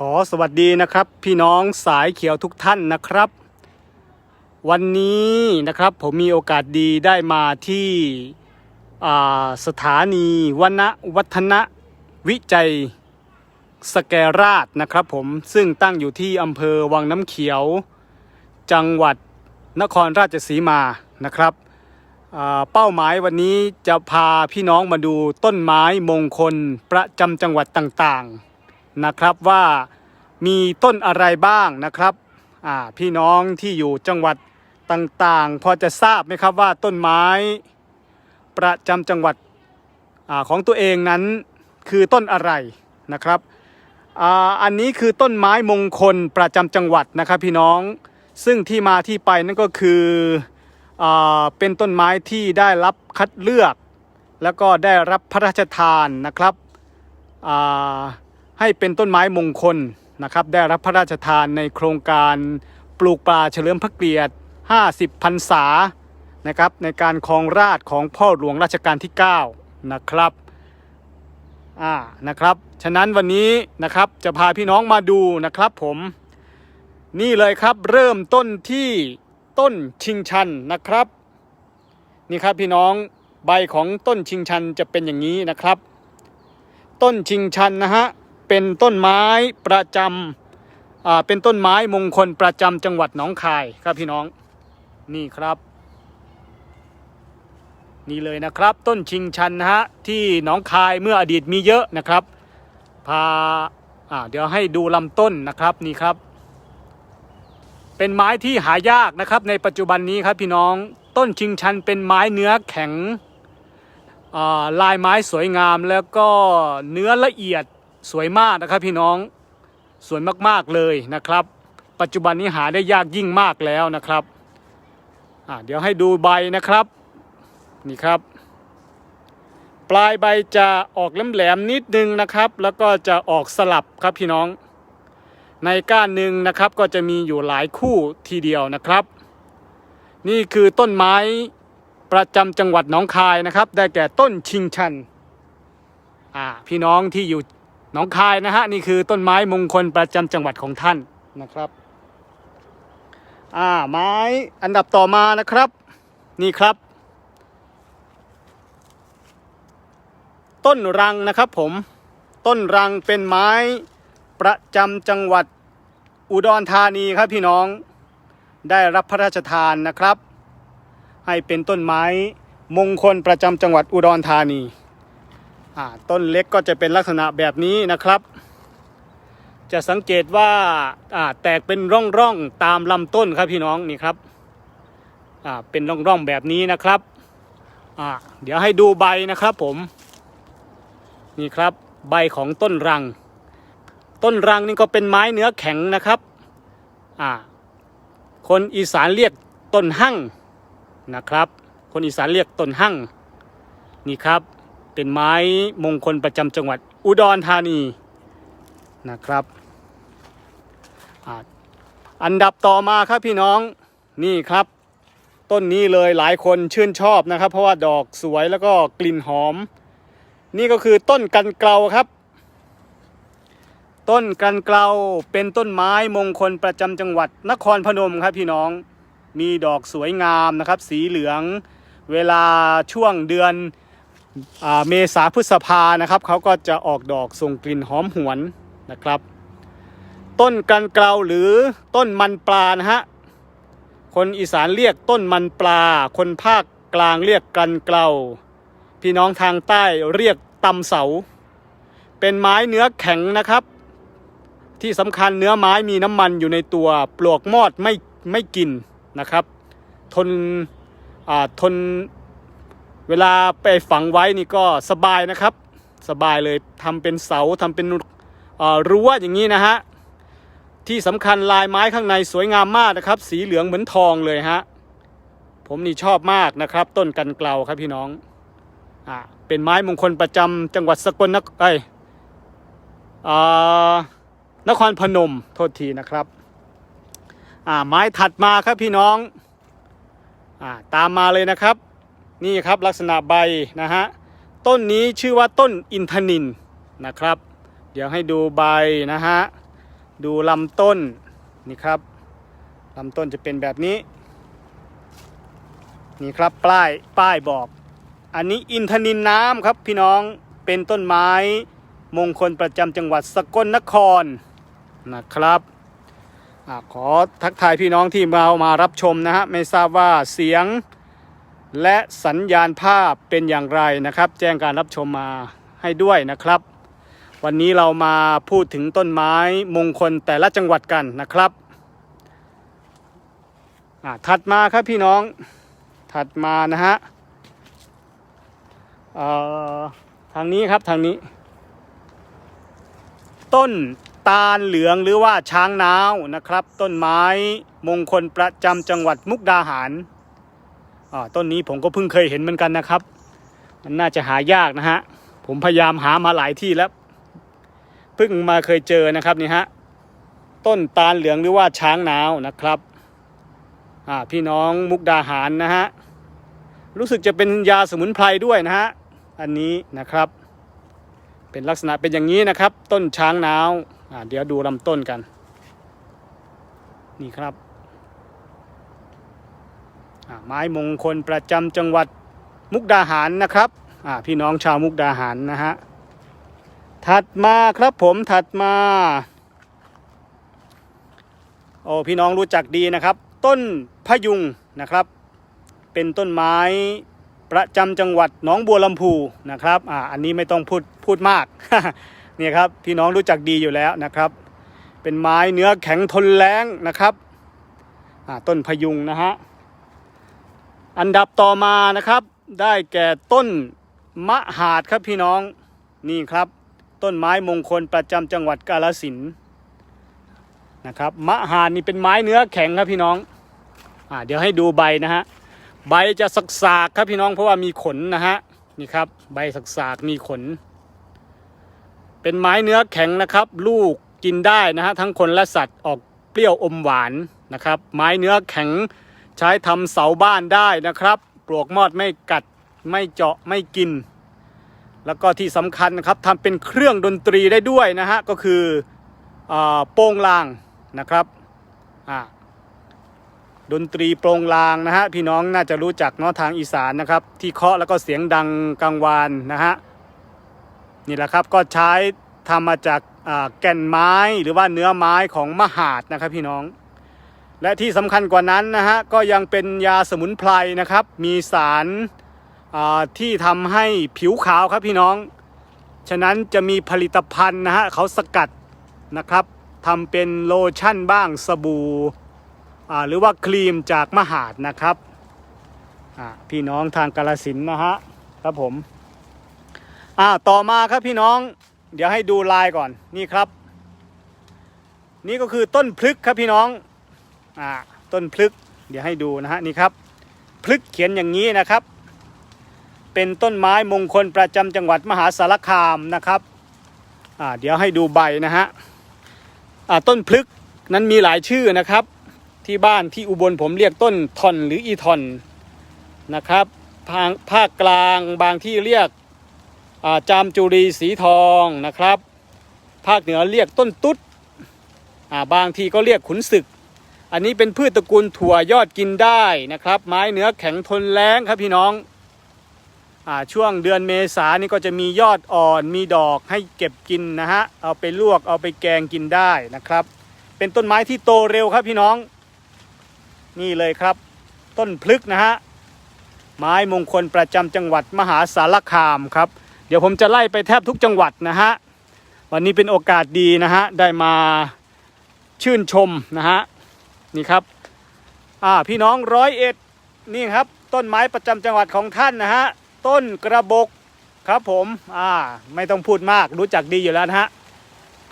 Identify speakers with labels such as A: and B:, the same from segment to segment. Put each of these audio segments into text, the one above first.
A: ขอสวัสดีนะครับ พี่น้องสายเขียวทุกท่านนะครับ วันนี้นะครับผมมีโอกาสดีได้มาที่สถานีวนวัฒนวิจัยสแกราชนะครับผมซึ่งตั้งอยู่ที่อำเภอวังน้ำเขียว จังหวัดนครราชสีมานะครับเป้าหมายวันนี้จะพาพี่น้องมาดูต้นไม้มงคลประจำจังหวัดต่างๆ นะครับว่ามีต้นอะไรบ้างนะครับพี่น้องที่อยู่จังหวัดต่างๆ พอจะทราบไหมครับว่าต้นไม้ประจำจังหวัดอของตัวเองนั้นคือต้นอะไรนะครับออันนี้คือต้นไม้มงคลประจำจังหวัดนะครับพี่น้องซึ่งที่มาที่ไปนั่นก็คืออเป็นต้นไม้ที่ได้รับคัดเลือก แล้วก็ได้รับพระราชทานนะครับ ให้เป็นต้นไม้มงคลนะครับ ได้รับพระราชทานในโครงการปลูกป่าเฉลิมพระเกียรติ 50พรรษานะครับในการครองราชของพ่อหลวงรัชกาลที่ 9 นะครับอ่านะครับฉะนั้นวันนี้นะครับจะพาพี่น้องมาดูนะครับผม นี่เลยครับเริ่มต้นที่ต้นชิงชันนะครับ นี่ครับพี่น้องใบของต้นชิงชันจะเป็นอย่างนี้นะครับ ต้นชิงชันนะฮะ เป็นต้นไม้ประจำอ่าเป็นต้นไม้มงคลประจำจังหวัดหนองคายครับพี่น้องนี่ครับ นี่เลยนะครับ ต้นชิงชันนะฮะที่หนองคายเมื่ออดีตมีเยอะนะครับพาอ่าเดี๋ยวให้ดูลำต้นนะครับนี่ครับ เป็นไม้ที่หายากนะครับในปัจจุบันนี้ครับพี่น้องต้นชิงชันเป็นไม้เนื้อแข็งอ่าลายไม้สวยงามแล้วก็เนื้อละเอียด สวยมากนะครับพี่น้องสวยมากๆเลยนะครับ ปัจจุบันนี้หาได้ยากยิ่งมากแล้วนะครับเดี๋ยวให้ดูใบนะครับ นี่ครับ ปลายใบจะออกแหลมๆนิดนึงนะครับ แล้วก็จะออกสลับครับพี่น้อง ในก้านหนึ่งนะครับก็จะมีอยู่หลายคู่ทีเดียวนะครับ นี่คือต้นไม้ประจำจังหวัดหนองคายนะครับ ได้แก่ต้นชิงชันพี่น้องที่อยู่ น้องคายนะฮะนี่คือต้นไม้มงคลประจำจังหวัดของท่านนะครับอ่าไม้อันดับต่อมานะครับ นี่ครับ ต้นรังนะครับผมต้นรังเป็นไม้ประจำจังหวัดอุดรธานีครับพี่น้องได้รับพระราชทานนะครับ ให้เป็นต้นไม้มงคลประจำจังหวัดอุดรธานี ต้นเล็กก็จะเป็นลักษณะแบบนี้นะครับ จะสังเกตว่าแตกเป็นร่องๆตามลำต้นครับพี่น้องนี่ครับเป็นร่องๆแบบนี้นะครับเดี๋ยวให้ดูใบนะครับผมนี่ครับใบของต้นรัง ต้นรังนี่ก็เป็นไม้เนื้อแข็งนะครับคนอีสานเรียกต้นหั่งนะครับ คนอีสานเรียกต้นหั่งนี่ครับ เป็นไม้มงคลประจำจังหวัดอุดรธานีนะครับ อันดับต่อมาครับพี่น้องนี่ครับ ต้นนี้เลยหลายคนชื่นชอบนะครับ เพราะว่าดอกสวยแล้วก็กลิ่นหอม นี่ก็คือต้นกันเกลาครับ ต้นกันเกลาเป็นต้นไม้มงคลประจำจังหวัดนครพนมครับพี่น้องมีดอกสวยงามนะครับ สีเหลือง เวลาช่วงเดือน เมษาพฤษภานะครับเขาก็จะออกดอกส่งกลิ่นหอมหวนนะครับ ต้นกันเกลาหรือต้นมันปลานะฮะคนอีสานเรียกต้นมันปลา คนภาคกลางเรียกกันเกลาพี่น้องทางใต้เรียกตำเสา เป็นไม้เนื้อแข็งนะครับ ที่สำคัญเนื้อไม้มีน้ำมันอยู่ในตัวปลวกมอดไม่ไม่กินนะครับ ทนทน เวลาไปฝังไว้นี่ก็สบายนะครับ สบายเลยทำเป็นเสาทำเป็นรั้วอย่างนี้นะฮะที่สำคัญลายไม้ข้างในสวยงามมากนะครับ สีเหลืองเหมือนทองเลยฮะผมนี่ชอบมากนะครับ ต้นกันเกลาครับพี่น้องอ่าเป็นไม้มงคลประจำจังหวัดสกลนครเอ้ยอ่านครพนมโทษทีนะครับอ่าไม้ถัดมาครับพี่น้องอ่าตามมาเลยนะครับ นี่ครับลักษณะใบนะฮะต้นนี้ชื่อว่าต้นอินทนินนะครับ เดี๋ยวให้ดูใบนะฮะดูลำต้นนี่ครับลำต้นจะเป็นแบบนี้นี่ครับป้ายป้ายบอก อันนี้อินทนินน้ำครับพี่น้องเป็นต้นไม้มงคลประจำจังหวัดสกลนครนะครับอขอทักทายพี่น้องที่มามารับชมนะฮะไม่ทราบว่าเสียง และสัญญาณภาพเป็นอย่างไรนะครับ แจ้งการรับชมมาให้ด้วยนะครับ วันนี้เรามาพูดถึงต้นไม้มงคลแต่ละจังหวัดกันนะครับอ่าถัดมาครับพี่น้องถัดมานะฮะเอ่อทางนี้ครับทางนี้ ต้นตาลเหลืองหรือว่าช้างนาวนะครับ ต้นไม้มงคลประจำจังหวัดมุกดาหาร ต้นนี้ผมก็เพิ่งเคยเห็นเหมือนกันนะครับ มันน่าจะหายากนะฮะ ผมพยายามหามาหลายที่แล้ว เพิ่งมาเคยเจอนะครับนี่ฮะ ต้นตาลเหลืองหรือว่าช้างนาวนะครับอ่าพี่น้องมุกดาหารนะฮะ รู้สึกจะเป็นยาสมุนไพรด้วยนะฮะ อันนี้นะครับ เป็นลักษณะเป็นอย่างนี้นะครับ ต้นช้างนาวอ่าเดี๋ยวดูลำต้นกัน นี่ครับ ไม้มงคลประจำจังหวัดมุกดาหารนะครับพี่น้องชาวมุกดาหารนะฮะถัดมาครับผมถัดมาโอ้พี่น้องรู้จักดีนะครับ ต้นพะยุงนะครับ เป็นต้นไม้ประจำจังหวัดหนองบัวลำพูนะครับอ่าอันนี้ไม่ต้องพูดพูดมากเนี่ยครับพี่น้องรู้จักดีอยู่แล้วนะครับ เป็นไม้เนื้อแข็งทนแรงนะครับอ่าต้นพะยุงนะฮะ อันดับต่อมานะครับ ได้แก่ต้นมะหาดครับพี่น้องนี่ครับ ต้นไม้มงคลประจำจังหวัดกาฬสินนะครับมะหาดนี่เป็นไม้เนื้อแข็งครับพี่น้องอ่าเดี๋ยวให้ดูใบนะฮะใบจะสักสากครับพี่น้องเพราะว่ามีขนนะฮะนี่ครับใบสักสากมีขน เป็นไม้เนื้อแข็งนะครับ ลูกกินได้นะฮะทั้งคนและสัตว์ออกเปรี้ยวอมหวานนะครับ ไม้เนื้อแข็ง ใช้ทำเสาบ้านได้นะครับ ปลวกมอดไม่กัดไม่เจาะไม่กิน แล้วก็ที่สำคัญนะครับทำเป็นเครื่องดนตรีได้ด้วยนะฮะก็คืออโป้งลางนะครับดนตรีโปรงลางนะฮะพี่น้องน่าจะรู้จักเนาะทางอีสานนะครับ ที่เคาะแล้วก็เสียงดังกังวานนะฮะนี่แหละครับก็ใช้ทำมาจากแก่นไม้หรือว่าเนื้อไม้ของมหาดนะครับพี่น้อง และที่สำคัญกว่านั้นนะฮะก็ยังเป็นยาสมุนไพรนะครับ มีสารที่ทำให้ผิวขาวครับพี่น้อง ฉะนั้นจะมีผลิตภัณฑ์นะฮะเขาสกัดนะครับทำเป็นโลชั่นบ้างสบู่หรือว่าครีมจากมหาดนะครับพี่น้องทางกาลสินนะฮะครับผมต่อมาครับพี่น้อง เดี๋ยวให้ดูลายก่อนนี่ครับ นี่ก็คือต้นพลึกครับพี่น้อง ต้นพลึกเดี๋ยวให้ดูนะฮะนี่ครับพลึกเขียนอย่างนี้นะครับ เป็นต้นไม้มงคลประจำจังหวัดมหาสารคามนะครับเดี๋ยวให้ดูใบนะฮะต้นพลึกนั้นมีหลายชื่อนะครับ ที่บ้านที่อุบลผมเรียกต้นทอนหรืออีทอนนะครับภาคภาคกลางบางที่เรียกาจามจุรีสีทองนะครับ ภาคเหนือเรียกต้นตุ๊ดบางทีก็เรียกขุนศึก อันนี้เป็นพืชตระกูลถั่วยอดกินได้นะครับ ไม้เนื้อแข็งทนแรงครับพี่น้องอาช่วงเดือนเมษานี่ก็จะมียอดอ่อนมีดอกให้เก็บกินนะฮะเอาไปลวกเอาไปแกงกินได้นะครับ เป็นต้นไม้ที่โตเร็วครับพี่น้อง นี่เลยครับ ต้นพลึกนะฮะไม้มงคลประจำจังหวัดมหาสารคามครับ เดี๋ยวผมจะไล่ไปแทบทุกจังหวัดนะฮะวันนี้เป็นโอกาสดีนะฮะได้มาชื่นชมนะฮะ นี่ครับอ่าพี่น้องร้อยเอ็ดนี่ครับต้นไม้ประจำจังหวัดของท่านนะฮะต้นกระบกครับผมอ่าไม่ต้องพูดมากรู้จักดีอยู่แล้วนะฮะ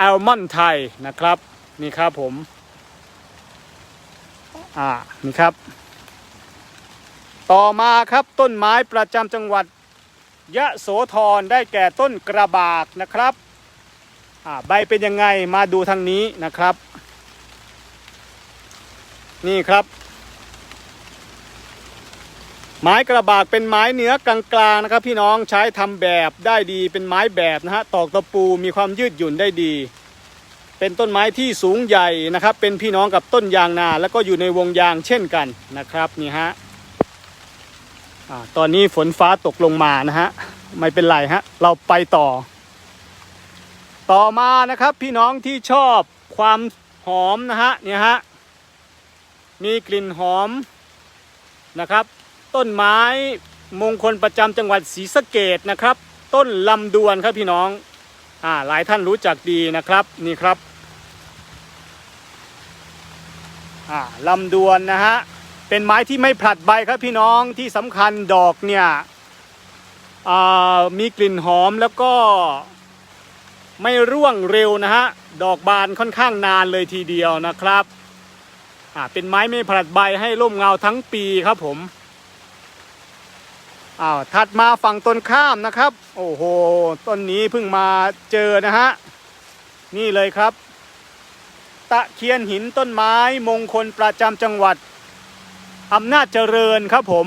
A: อัลมอนไทยนะครับนี่ครับผมอ่านี่ครับ ต่อมาครับต้นไม้ประจำจังหวัดยะโสธรได้แก่ต้นกระบากนะครับใบเป็นยังไงมาดูทางนี้นะครับ นี่ครับ ไม้กระบากเป็นไม้เนื้อกลางๆนะครับ พี่น้องใช้ทำแบบได้ดีเป็นไม้แบบนะฮะตอกตะปูมีความยืดหยุ่นได้ดี เป็นต้นไม้ที่สูงใหญ่นะครับ เป็นพี่น้องกับต้นยางนา แล้วก็อยู่ในวงยางเช่นกันนะครับนี่ฮะอ่าตอนนี้ฝนฟ้าตกลงมานะฮะไม่เป็นไรฮะเราไปต่อ ต่อมานะครับพี่น้องที่ชอบความหอมนะฮะเนี่ยฮะ มีกลิ่นหอมนะครับ ต้นไม้มงคลประจำจังหวัดศรีสะเกดนะครับ ต้นลำดวนครับพี่น้องอ่าหลายท่านรู้จักดีนะครับนี่ครับอ่าลำดวนนะฮะเป็นไม้ที่ไม่ผลัดใบครับพี่น้องที่สำคัญดอกเนี่ยอ่ามีกลิ่นหอมแล้วก็ไม่ร่วงเร็วนะฮะ ดอกบานค่อนข้างนานเลยทีเดียวนะครับ อ่าเป็นไม้ไม่ผลัดใบให้ร่มเงาทั้งปีครับผมอ้าวถัดมาฝั่งต้นข้ามนะครับ โอ้โหต้นนี้เพิ่งมาเจอนะฮะนี่เลยครับ ตะเคียนหินต้นไม้มงคลประจำจังหวัดอำนาจเจริญครับผม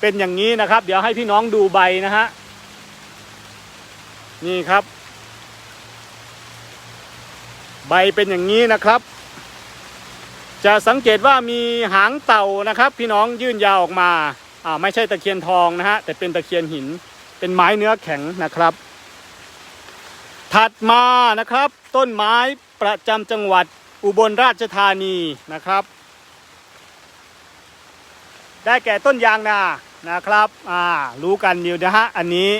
A: เป็นอย่างนี้นะครับ เดี๋ยวให้พี่น้องดูใบนะฮะนี่ครับ ใบเป็นอย่างนี้นะครับ จะสังเกตว่ามีหางเต่านะครับ พี่น้องยื่นยาวออกมาอ่าไม่ใช่ตะเคียนทองนะฮะแต่เป็นตะเคียนหิน เป็นไม้เนื้อแข็งนะครับ ถัดมานะครับ ต้นไม้ประจำจังหวัดอุบลราชธานีนะครับ ได้แก่ต้นยางนานะครับอ่ารู้กันอยู่นะฮะอันนี้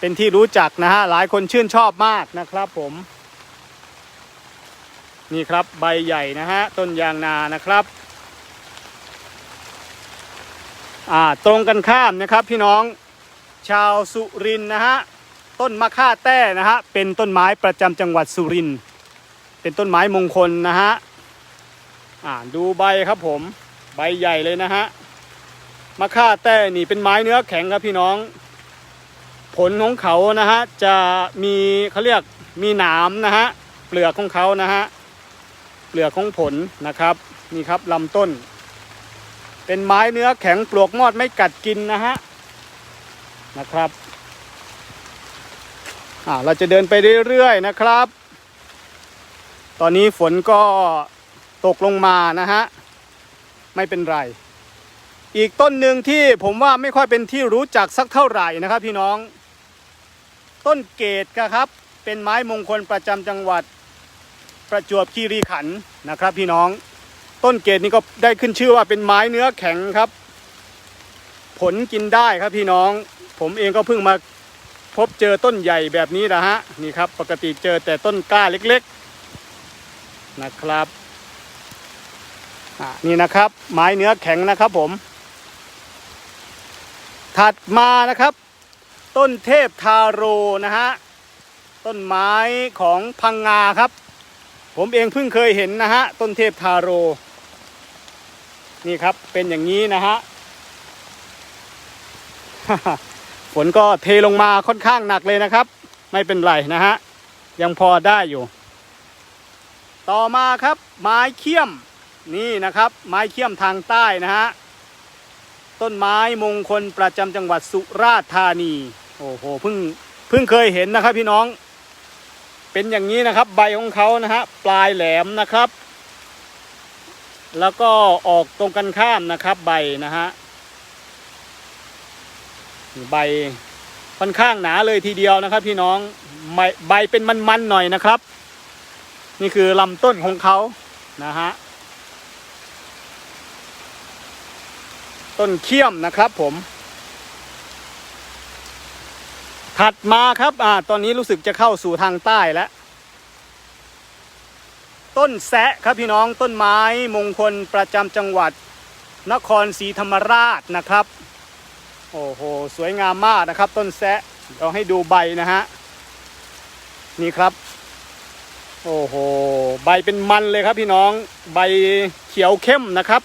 A: เป็นที่รู้จักนะฮะหลายคนชื่นชอบมากนะครับผม นี่ครับใบใหญ่นะฮะต้นยางนานะครับอ่าตรงกันข้ามนะครับพี่น้องชาวสุรินนะฮะต้นมะค่าแต้นะฮะเป็นต้นไม้ประจำจังหวัดสุรินเป็นต้นไม้มงคลนะฮะอ่าดูใบครับผมใบใหญ่เลยนะฮะมะค่าแต้นี่เป็นไม้เนื้อแข็งครับพี่น้อง ผลของเขานะฮะจะมีเขาเรียกมีหนามนะฮะเปลือกของเขานะฮะ เปลือกของผลนะครับนี่ครับลำต้น เป็นไม้เนื้อแข็งปลวกมอดไม่กัดกินนะฮะนะครับอ่าเราจะเดินไปเรื่อยๆนะครับ ตอนนี้ฝนก็ตกลงมานะฮะไม่เป็นไร อีกต้นหนึ่งที่ผมว่าไม่ค่อยเป็นที่รู้จักสักเท่าไหร่นะครับ พี่น้อง ต้นเกตครับ เป็นไม้มงคลประจำจังหวัด ประจวบคีรีขันธ์นะครับพี่น้อง ต้นเกตนี่ก็ได้ขึ้นชื่อว่าเป็นไม้เนื้อแข็งครับ ผลกินได้ครับพี่น้อง ผมเองก็เพิ่งมาพบเจอต้นใหญ่แบบนี้นะฮะนี่ครับ ปกติเจอแต่ต้นกล้าเล็กๆนะครับนี่นะครับ ไม้เนื้อแข็งนะครับผม ถัดมานะครับ ต้นเทพทาโรนะฮะต้นไม้ของพังงาครับ ผมเองเพิ่งเคยเห็นนะฮะ ต้นเทพทาโร นี่ครับเป็นอย่างนี้นะฮะ ฝนก็เทลงมาค่อนข้างหนักเลยนะครับ ไม่เป็นไรนะฮะ ยังพอได้อยู่ ต่อมาครับ ไม้เขี้ยมนี่นะครับ ไม้เขี้ยมทางใต้นะฮะ ต้นไม้มงคลประจำจังหวัดสุราษฎร์ธานี โอ้โหเพิ่งเพิ่งเคยเห็นนะครับพี่น้อง เป็นอย่างนี้นะครับใบของเขานะฮะปลายแหลมนะครับ แล้วก็ออกตรงกันข้ามนะครับใบนะฮะใบค่อนข้างหนาเลยทีเดียวนะครับ พี่น้องใบใบเป็นมันๆหน่อยนะครับ นี่คือลำต้นของเขานะฮะต้นเขี้ยมนะครับผม ถัดมาครับอ่าตอนนี้รู้สึกจะเข้าสู่ทางใต้แล้ว ต้นแซะครับพี่น้องต้นไม้มงคลประจำจังหวัด นครศรีธรรมราชนะครับ โอ้โห สวยงามมากนะครับ ต้นแซะเราให้ดูใบนะฮะ นี่ครับ โอ้โห ใบเป็นมันเลยครับพี่น้องใบเขียวเข้มนะครับ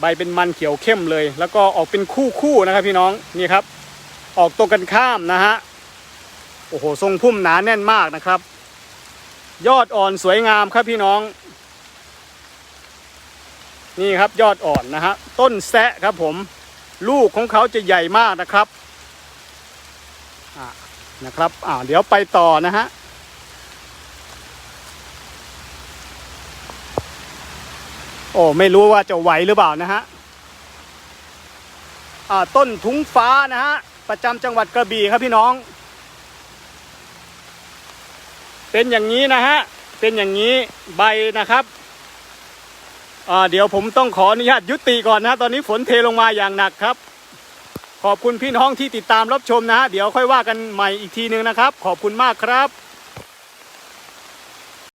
A: ใบเป็นมันเขียวเข้มเลย แล้วก็ออกเป็นคู่คู่นะครับพี่น้องนี่ครับ ออกตัวกันข้ามนะฮะ โอ้โห ทรงพุ่มหนาแน่นมากนะครับ ยอดอ่อนสวยงามครับพี่น้อง นี่ครับยอดอ่อนนะฮะ ต้นแซะครับผม ลูกของเขาจะใหญ่มากนะครับนะครับ อ่า เดี๋ยวไปต่อนะฮะ โอ้ ไม่รู้ว่าจะไหวหรือเปล่านะฮะ อ่า ต้นทุ้งฟ้านะฮะ ประจำจังหวัดกระบี่ครับพี่น้อง เป็นอย่างนี้นะฮะ เป็นอย่างนี้ใบนะครับเดี๋ยวผมต้องขออนุญาตยุติก่อนนะตอนนี้ฝนเทลงมาอย่างหนักครับ ขอบคุณพี่น้องที่ติดตามรับชมนะฮะเดี๋ยวค่อยว่ากันใหม่อีกทีนึงนะครับ ขอบคุณมากครับ